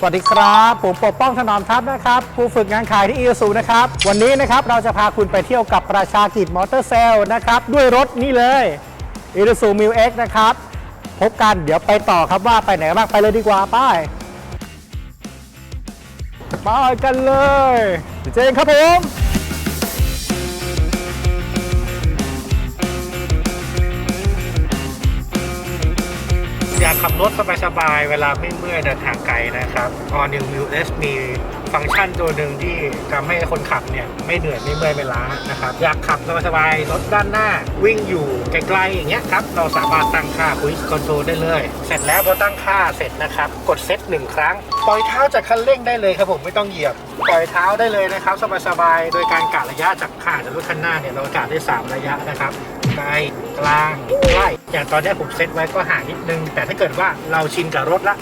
สวัสดีครับ ผมปกป้องถนอมทัพนะครับครูฝึกงานขายที่อีซูนะครับ วันนี้นะครับเราจะพาคุณไปเที่ยวกับประชากิจมอเตอร์เซลนะครับ ด้วยรถนี่เลยอีซูมิวเอ็กนะครับ พบกันเดี๋ยวไปต่อครับว่าไปไหนบ้างไปเลยดีกว่าป้ายไปกันเลยเจนครับผมากขับรถสบายๆ เวลาไม่เมื่อยเดินทางไกลนะครับ All New Mu S มีฟังก์ชันตัวหนึ่งที่ทำให้คนขับเนี่ยไม่เหนื่อยไม่เมื่อยไม่ล้านะครับ อยากขับสบายๆ รถด้านหน้า วิ่งอยู่ไกลๆอย่างเงี้ยครับ เราสามารถตั้งค่า Cruise Control ได้เลย เสร็จแล้วพอตั้งค่าเสร็จนะครับ กดเซตหนึ่งครั้ง ปล่อยเท้าจากคันเร่งได้เลยครับผมไม่ต้องเหยียบ ปล่อยเท้าได้เลยนะครับสบายๆ โดยการกะระยะจากขาจากรถคันหน้าเนี่ยเรากะได้ 3 ระยะนะครับไกล กลางใกล้อย่างตอนนี้ผมเซตไว้ก็ห่างนิดนึง แต่ถ้าเกิดว่าเราชินกับรถละ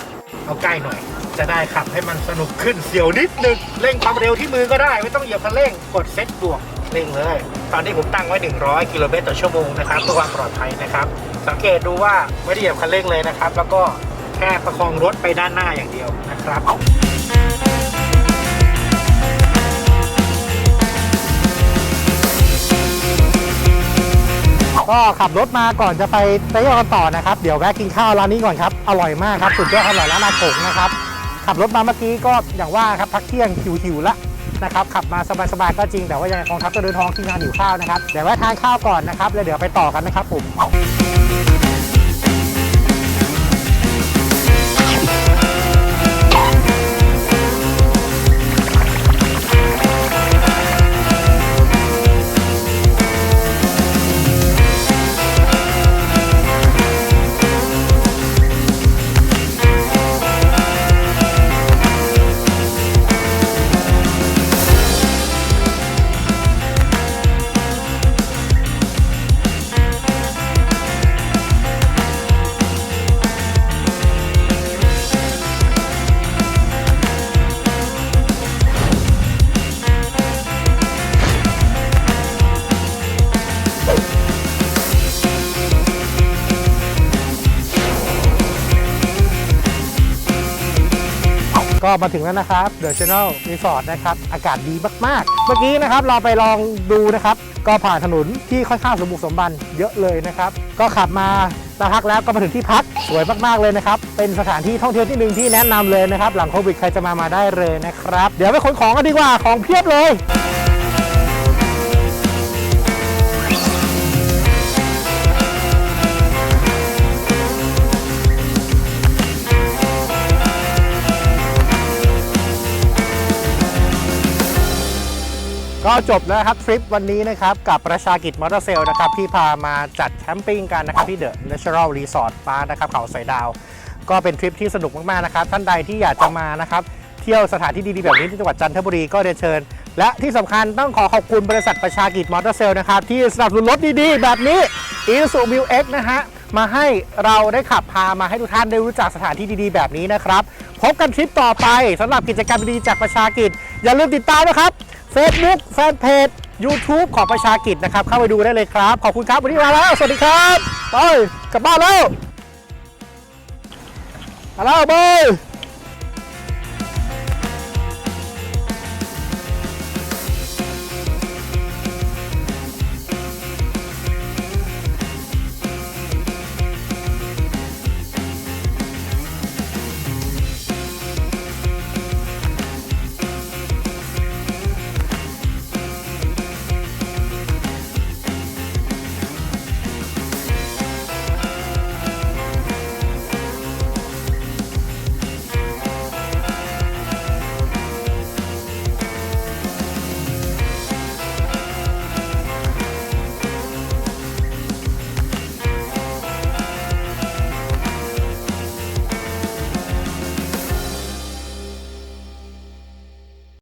เอาใกล้หน่อย จะได้ขับให้มันสนุกขึ้นเสียวนิดนึงเร่งความเร็วที่มือก็ได้ ไม่ต้องเหยียบคันเร่งกดเซตบวกเร่งเลย ตอนนี้ผมตั้งไว้ 100 กิโลเมตรต่อชั่วโมงนะครับเพื่อความปลอดภัยนะครับ สังเกตดูว่าไม่ได้เหยียบคันเร่งเลยนะครับ แล้วก็แค่ประคองรถไปด้านหน้าอย่างเดียวนะครับ ก็ขับรถมาก่อนจะไปไปเที่ยวกันต่อนะครับ เดี๋ยวแวะกินข้าวร้านนี้ก่อนครับ อร่อยมากครับ สุดยอดอร่อยร้านอาผงนะครับ ขับรถมาเมื่อกี้ก็อย่างว่าครับพักเที่ยงหิวๆละนะครับ ขับมาสบายๆก็จริง แต่ว่ายังไงกองทัพก็เดินท้องที่งานหิวข้าวนะครับ เดี๋ยวแวะทานข้าวก่อนนะครับ แล้วเดี๋ยวไปต่อกันนะครับผม ก็มาถึงแล้วนะครับเดอะชานลรีสอร์ทนะครับอากาศดีมากๆ เมื่อกี้นะครับเราไปลองดูนะครับก็ผ่านถนนที่ค่อนข้างสมบุกสมบันเยอะเลยนะครับ ก็ขับมาสักพักแล้วก็มาถึงที่พักสวยมากๆเลยนะครับ เป็นสถานที่ท่องเที่ยวที่หนึ่งที่แนะนำเลยนะครับ หลังโควิดใครจะมามาได้เลยนะครับ เดี๋ยวไปขนของกันดีกว่าของเพียบเลย ก็จบแล้วครับทริปวันนี้นะครับกับประชากิจมอเตอร์เซลนะครับที่พามาจัดแคมปิ้งกันนะครับที่เดอะ Natural Resort ปาร์นะครับเขาสอยดาว ก็เป็นทริปที่สนุกมากๆนะครับท่านใดที่อยากจะมานะครับเที่ยวสถานที่ดีๆแบบนี้ที่จังหวัดจันทบุรีก็เรียนเชิญ และที่สำคัญต้องขอขอบคุณบริษัทประชากิจมอเตอร์เซลนะครับที่สนับสนุนรถดีๆ แบบนี้ i s u m i x นะฮะมาให้เราได้ขับพามาให้ทุกท่านได้รู้จักสถานที่ดีๆ แบบนี้นะครับพบกันทริปต่อไปสำหรับกิจกรรมดีๆจากประชากิจอย่าลืมติดตามนะครับ Facebook แฟนเพจ YouTube ของประชากิจนะครับ เข้าไปดูได้เลยครับ ขอบคุณครับ วันนี้มาแล้ว สวัสดีครับ ไป กลับบ้านแล้วมาแล้วบอย